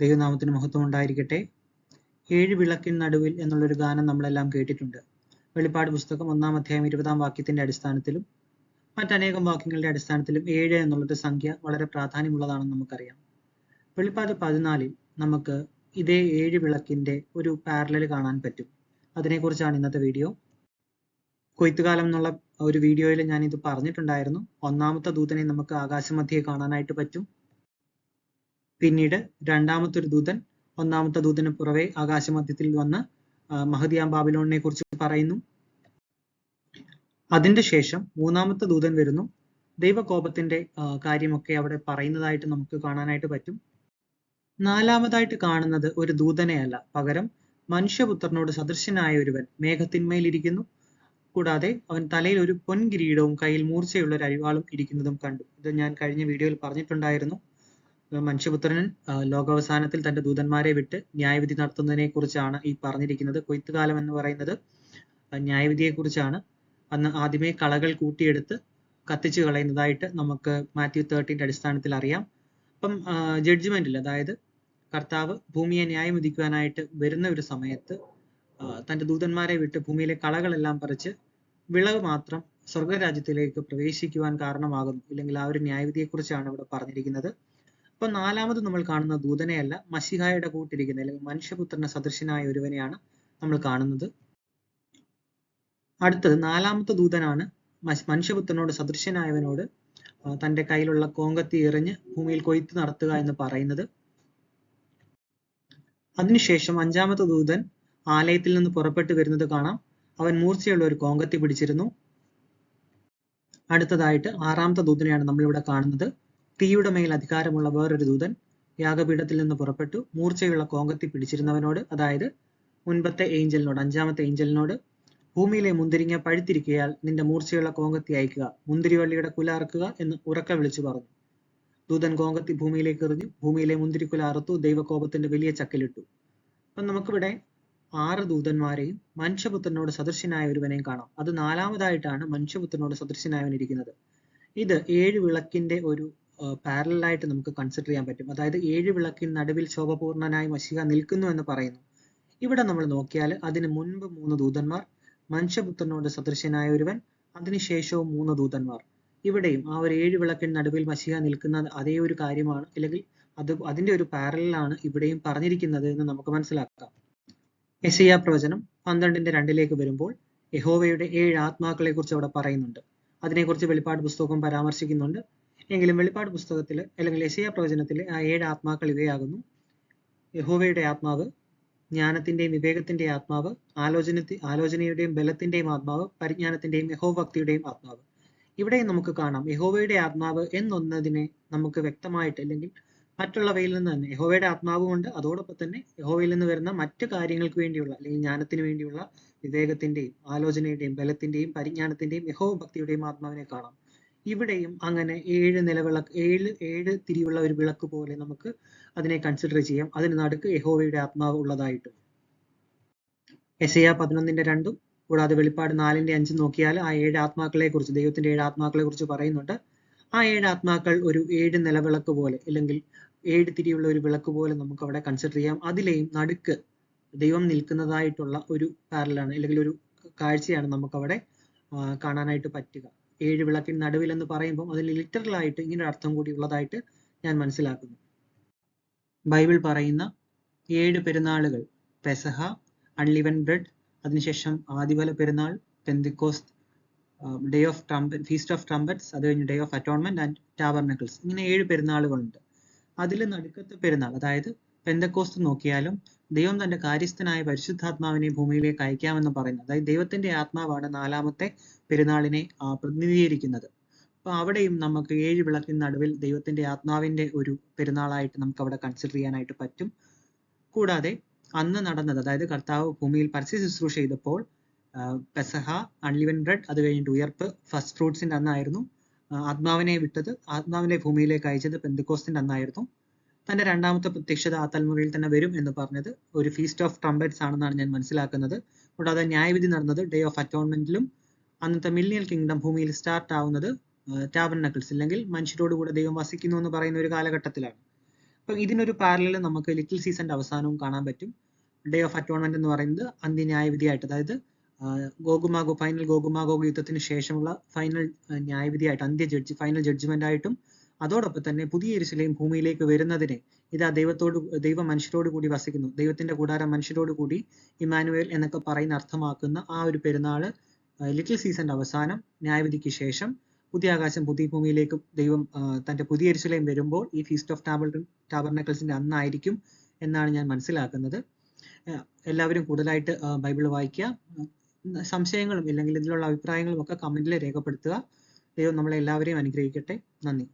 ദൈവനാമത്തിന് മഹത്വം ഉണ്ടായിരിക്കട്ടെ ഏഴ് വിളക്കിൻ നടുവിൽ എന്നുള്ളൊരു ഗാനം നമ്മളെല്ലാം കേട്ടിട്ടുണ്ട്. വെളിപ്പാട് പുസ്തകം ഒന്നാം അധ്യായം ഇരുപതാം വാക്യത്തിന്റെ അടിസ്ഥാനത്തിലും മറ്റനേകം വാക്യങ്ങളുടെ അടിസ്ഥാനത്തിലും ഏഴ് എന്നുള്ളൊരു സംഖ്യ വളരെ പ്രാധാന്യമുള്ളതാണെന്ന് നമുക്കറിയാം. വെളിപ്പാട് പതിനാലിൽ നമുക്ക് ഇതേ ഏഴ് വിളക്കിന്റെ ഒരു പാരലൽ കാണാൻ പറ്റും. അതിനെക്കുറിച്ചാണ് ഇന്നത്തെ വീഡിയോ. കൊയ്ത്തുകാലം എന്നുള്ള ഒരു വീഡിയോയിൽ ഞാൻ ഇത് പറഞ്ഞിട്ടുണ്ടായിരുന്നു. ഒന്നാമത്തെ ദൂതനെ നമുക്ക് ആകാശമധ്യേ കാണാനായിട്ട് പറ്റും. പിന്നീട് രണ്ടാമത്തെ ഒരു ദൂതൻ ഒന്നാമത്തെ ദൂതന് പുറവെ ആകാശമധ്യത്തിൽ വന്ന് മഹദിയാ ബാബിലോണിനെ കുറിച്ച് പറയുന്നു. അതിന്റെ ശേഷം മൂന്നാമത്തെ ദൂതൻ വരുന്നു. ദൈവകോപത്തിന്റെ കാര്യമൊക്കെ അവിടെ പറയുന്നതായിട്ട് നമുക്ക് കാണാനായിട്ട് പറ്റും. നാലാമതായിട്ട് കാണുന്നത് ഒരു ദൂതനെയല്ല. പകരം മനുഷ്യപുത്രനോട് സദൃശനായ ഒരുവൻ മേഘത്തിന്മേലിരിക്കുന്നു. കൂടാതെ അവൻ തലയിൽ ഒരു പൊൻകിരീടവും കയ്യിൽ മൂർച്ചയുള്ള ഒരു അരിവാളും ഇരിക്കുന്നതും കണ്ടു. ഇത് ഞാൻ കഴിഞ്ഞ വീഡിയോയിൽ പറഞ്ഞിട്ടുണ്ടായിരുന്നു. മനുഷ്യപുത്രൻ ലോകാവസാനത്തിൽ തന്റെ ദൂതന്മാരെ വിട്ട് ന്യായവിധി നടത്തുന്നതിനെ കുറിച്ചാണ് ഈ പറഞ്ഞിരിക്കുന്നത്. കൊയ്ത്തുകാലം എന്ന് പറയുന്നത് ന്യായവിധിയെ കുറിച്ചാണ് അന്ന് ആദ്യമേ കളകൾ കൂട്ടിയെടുത്ത് കത്തിച്ചു കളയുന്നതായിട്ട് നമുക്ക് മാത്യു തേർട്ടീന്റെ അടിസ്ഥാനത്തിൽ അറിയാം. അപ്പം ജഡ്ജ്മെന്റിൽ അതായത് കർത്താവ് ഭൂമിയെ ന്യായം വിധിക്കുവാനായിട്ട് വരുന്ന ഒരു സമയത്ത് തന്റെ ദൂതന്മാരെ വിട്ട് ഭൂമിയിലെ കളകളെല്ലാം പറിച്ച് വിളവ് മാത്രം സ്വർഗരാജ്യത്തിലേക്ക് പ്രവേശിക്കുവാൻ കാരണമാകുന്നു. ഇല്ലെങ്കിൽ ആ ഒരു ന്യായവിധിയെക്കുറിച്ചാണ് ഇവിടെ പറഞ്ഞിരിക്കുന്നത്. അപ്പൊ നാലാമത് നമ്മൾ കാണുന്ന ദൂതനെയല്ല മഷിഹായുടെ കൂട്ടിരിക്കുന്ന അല്ലെങ്കിൽ മനുഷ്യപുത്രന്റെ സദൃശനായ ഒരുവനെയാണ് നമ്മൾ കാണുന്നത്. അടുത്തത് നാലാമത്തെ ദൂതനാണ് മനുഷ്യപുത്രനോട് സദൃശനായവനോട് തന്റെ കയ്യിലുള്ള കോങ്കത്തി എറിഞ്ഞ് ഭൂമിയിൽ കൊയ്ത്ത് നടത്തുക എന്ന് പറയുന്നത്. അതിനുശേഷം അഞ്ചാമത്തെ ദൂതൻ ആലയത്തിൽ നിന്ന് പുറപ്പെട്ടു വരുന്നത് കാണാം. അവൻ മൂർച്ചയുള്ള ഒരു കോങ്കത്തി പിടിച്ചിരുന്നു. അടുത്തതായിട്ട് ആറാമത്തെ ദൂതനെയാണ് നമ്മളിവിടെ കാണുന്നത്. തീയുടെ മേൽ അധികാരമുള്ള വേറൊരു ദൂതൻ യാഗപീഠത്തിൽ നിന്ന് പുറപ്പെട്ടു. മൂർച്ചയുള്ള കോങ്കത്തി പിടിച്ചിരുന്നവനോട് അതായത് മുൻപത്തെ ഏഞ്ചലിനോട് അഞ്ചാമത്തെ ഏഞ്ചലിനോട് ഭൂമിയിലെ മുന്തിരിങ്ങ പഴുത്തിരിക്കയാൽ നിന്റെ മൂർച്ചയുള്ള കോങ്കത്തി അയക്കുക മുന്തിരിവള്ളിയുടെ കുല അറുക്കുക എന്ന് ഉറക്കെ വിളിച്ചു പറഞ്ഞു. ദൂതൻ കോങ്കത്തി ഭൂമിയിലേക്ക് എറിഞ്ഞു. ഭൂമിയിലെ മുന്തിരിക്കുല അറുത്തു ദൈവകോപത്തിന്റെ വലിയ ചക്കിലിട്ടു. അപ്പം നമുക്കിവിടെ ആറ് ദൂതന്മാരെയും മനുഷ്യപുത്രനോട് സദൃശ്യനായ ഒരുവനെയും കാണാം. അത് നാലാമതായിട്ടാണ് മനുഷ്യപുത്രനോട് സദൃശനായവൻ ഇരിക്കുന്നത് ഇത് ഏഴ് വിളക്കിന്റെ ഒരു പാരലായിട്ട് നമുക്ക് കൺസിഡർ ചെയ്യാൻ പറ്റും. അതായത് ഏഴ് വിളക്കിൻ നടുവിൽ ശോഭപൂർണനായി മഷിക നിൽക്കുന്നു എന്ന് പറയുന്നു. ഇവിടെ നമ്മൾ നോക്കിയാൽ അതിന് മുൻപ് മൂന്ന് ദൂതന്മാർ മനുഷ്യപുത്രനോട് സദൃശനായ ഒരുവൻ അതിനുശേഷവും മൂന്ന് ദൂതന്മാർ. ഇവിടെയും ആ ഒരു ഏഴ് വിളക്കിൻ നടുവിൽ മഷിക നിൽക്കുന്ന അതേ ഒരു കാര്യമാണ് അല്ലെങ്കിൽ അത് അതിന്റെ ഒരു പാരലാണ് ഇവിടെയും പറഞ്ഞിരിക്കുന്നത് എന്ന് നമുക്ക് മനസ്സിലാക്കാം. യശയ പ്രവചനം പന്ത്രണ്ടിന്റെ രണ്ടിലേക്ക് വരുമ്പോൾ യഹോവയുടെ ഏഴ് ആത്മാക്കളെ കുറിച്ച് അവിടെ പറയുന്നുണ്ട്. അതിനെക്കുറിച്ച് വെളിപ്പാട് പുസ്തകം പരാമർശിക്കുന്നുണ്ട്. എങ്കിലും വെളിപ്പാട് പുസ്തകത്തിൽ അല്ലെങ്കിൽ യശയ പ്രവചനത്തിൽ ആ ഏഴ് ആത്മാക്കൾ ഇവയാകുന്നു. യഹോവയുടെ ആത്മാവ് ജ്ഞാനത്തിന്റെയും വിവേകത്തിന്റെയും ആത്മാവ് ആലോചന ആലോചനയുടെയും ബലത്തിന്റെയും ആത്മാവ് പരിജ്ഞാനത്തിന്റെയും യഹോഭക്തിയുടെയും ആത്മാവ്. ഇവിടെയും നമുക്ക് കാണാം യഹോവയുടെ ആത്മാവ് എന്നൊന്നതിനെ നമുക്ക് വ്യക്തമായിട്ട് അല്ലെങ്കിൽ മറ്റുള്ളവയിൽ നിന്ന് തന്നെ യഹോവയുടെ ആത്മാവുമുണ്ട് അതോടൊപ്പം തന്നെ യഹോവയിൽ നിന്ന് വരുന്ന മറ്റു കാര്യങ്ങൾക്ക് വേണ്ടിയുള്ള അല്ലെങ്കിൽ ജ്ഞാനത്തിന് വേണ്ടിയുള്ള വിവേകത്തിന്റെയും ആലോചനയുടെയും ബലത്തിന്റെയും പരിജ്ഞാനത്തിന്റെയും യഹോഭക്തിയുടെയും ആത്മാവിനെ കാണാം. ഇവിടെയും അങ്ങനെ ഏഴ് നിലവിളക്ക് ഏഴ് ഏഴ് തിരിയുള്ള ഒരു വിളക്ക് പോലെ നമുക്ക് അതിനെ കൺസിഡർ ചെയ്യാം. അതിന് നടുക്ക് യഹോവയുടെ ആത്മാവ് ഉള്ളതായിട്ട്. എസ് എ പതിനൊന്നിന്റെ രണ്ടും കൂടാതെ വെളിപ്പാട് നാലിന്റെ അഞ്ചും നോക്കിയാൽ ആ ഏഴ് ആത്മാക്കളെ കുറിച്ച് ദൈവത്തിന്റെ ഏഴ് ആത്മാക്കളെ കുറിച്ച് പറയുന്നുണ്ട്. ആ ഏഴ് ആത്മാക്കൾ ഒരു ഏഴ് നിലവിളക്ക് പോലെ അല്ലെങ്കിൽ ഏഴ് തിരിയുള്ള ഒരു വിളക്ക് പോലെ നമുക്ക് അവിടെ കൺസിഡർ ചെയ്യാം. അതിലെയും നടുക്ക് ദൈവം നിൽക്കുന്നതായിട്ടുള്ള ഒരു പാരലാണ് അല്ലെങ്കിൽ ഒരു കാഴ്ചയാണ് നമുക്ക് അവിടെ കാണാനായിട്ട് പറ്റുക. ഏഴ് വിളക്കിന് നടുവിൽ എന്ന് പറയുമ്പോൾ അതിൽ ലിറ്ററൽ ആയിട്ട് ഇങ്ങനെ അർത്ഥം കൂടി ഉള്ളതായിട്ട് ഞാൻ മനസ്സിലാക്കുന്നു. ബൈബിൾ പറയുന്ന ഏഴ് പെരുന്നാളുകൾ പെസഹ അൺലിവൻ ബ്രെഡ് അതിനുശേഷം ആദിവല പെരുന്നാൾ Pentecost day of trump feast of trumpets അത് കഴിഞ്ഞ് day of atonement and tabernacles ഇങ്ങനെ ഏഴ് പെരുന്നാളുകളുണ്ട്. അതിൽ നടുക്കത്തെ പെരുന്നാൾ അതായത് പെന്തക്കോസ്റ്റ് നോക്കിയാലും ദൈവം തന്റെ കാര്യസ്ഥനായ പരിശുദ്ധാത്മാവിനെ ഭൂമിയിലേക്ക് അയക്കാമെന്ന് പറയുന്നു. അതായത് ദൈവത്തിന്റെ ആത്മാവാണ് നാലാമത്തെ പെരുന്നാളിനെ പ്രതിനിധീകരിക്കുന്നത്. അപ്പൊ അവിടെയും നമുക്ക് ഏഴ് വിളക്കിന് നടുവിൽ ദൈവത്തിന്റെ ആത്മാവിന്റെ ഒരു പെരുന്നാളായിട്ട് നമുക്ക് അവിടെ കൺസിഡർ ചെയ്യാനായിട്ട് പറ്റും. കൂടാതെ അന്ന് നടന്നത് അതായത് കർത്താവ് ഭൂമിയിൽ പരസ്യ ശുശ്രൂഷ ചെയ്തപ്പോൾ പെസഹ അൺലിവൻ ബ്രെഡ് അത് കഴിഞ്ഞിട്ട് ഉയർപ്പ് ഫസ്റ്റ് ഫ്രൂട്ട്സിന്റെ അന്നായിരുന്നു. ആത്മാവിനെ വിട്ടത് ആത്മാവിനെ ഭൂമിയിലേക്ക് അയച്ചത് പെന്തക്കോസ്റ്റിന്റെ അന്നായിരുന്നു. തന്റെ രണ്ടാമത്തെ പ്രത്യക്ഷത ആ തലമുറയിൽ തന്നെ വരും എന്ന് പറഞ്ഞത് ഒരു ഫീസ്റ്റ് ഓഫ് ട്രംപറ്റ്സ് ആണെന്നാണ് ഞാൻ മനസ്സിലാക്കുന്നത്. കൂടാതെ ന്യായവിധി നടന്നത് ഡേ ഓഫ് അറ്റോൺമെന്റിലും അന്നത്തെ മില്ലിയൽ കിങ്ഡം ഭൂമിയിൽ സ്റ്റാർട്ട് ആവുന്നത് ടാബർനക്കിൾസ് അല്ലെങ്കിൽ മനുഷ്യരോട് കൂടെ ദൈവം വസിക്കുന്നു എന്ന് പറയുന്ന ഒരു കാലഘട്ടത്തിലാണ്. അപ്പം ഇതിനൊരു പാരലിൽ നമുക്ക് ലിറ്റിൽ സീസന്റെ അവസാനവും കാണാൻ പറ്റും. ഡേ ഓഫ് അറ്റോൺമെന്റ് എന്ന് പറയുന്നത് അന്ത്യന്യായവിധിയായിട്ട് അതായത് ഗോകുമാഗോ ഫൈനൽ ഗോകുമാഗോ യുദ്ധത്തിന് ശേഷമുള്ള ഫൈനൽ ന്യായവിധിയായിട്ട് അന്ത്യ ജഡ്ജ് ഫൈനൽ ജഡ്ജ്മെന്റ് ആയിട്ടും അതോടൊപ്പം തന്നെ പുതിയ എരുസലേം ഭൂമിയിലേക്ക് വരുന്നതിനെ ഇതാ ദൈവത്തോട് ദൈവം മനുഷ്യരോട് കൂടി വസിക്കുന്നു. ദൈവത്തിന്റെ കൂടാരം മനുഷ്യരോട് കൂടി ഇമാനുവേൽ എന്നൊക്കെ പറയുന്ന അർത്ഥമാക്കുന്ന ആ ഒരു പെരുന്നാൾ ലിറ്റിൽ സീസന്റെ അവസാനം ന്യായവിധിക്ക് ശേഷം പുതിയ ആകാശം പുതിയ ഭൂമിയിലേക്ക് ദൈവം തന്റെ പുതിയ എരുസലേം വരുമ്പോൾ ഈ ഫീസ്റ്റ് ഓഫ് ടാബിൾ ടാബർനക്കൽസിന്റെ അന്നായിരിക്കും എന്നാണ് ഞാൻ മനസ്സിലാക്കുന്നത്. എല്ലാവരും കൂടുതലായിട്ട് ബൈബിൾ വായിക്കുക. സംശയങ്ങളും ഇല്ലെങ്കിൽ ഇതിലുള്ള അഭിപ്രായങ്ങളും ഒക്കെ കമന്റിൽ രേഖപ്പെടുത്തുക. ദൈവം നമ്മളെ എല്ലാവരെയും അനുഗ്രഹിക്കട്ടെ. നന്ദി.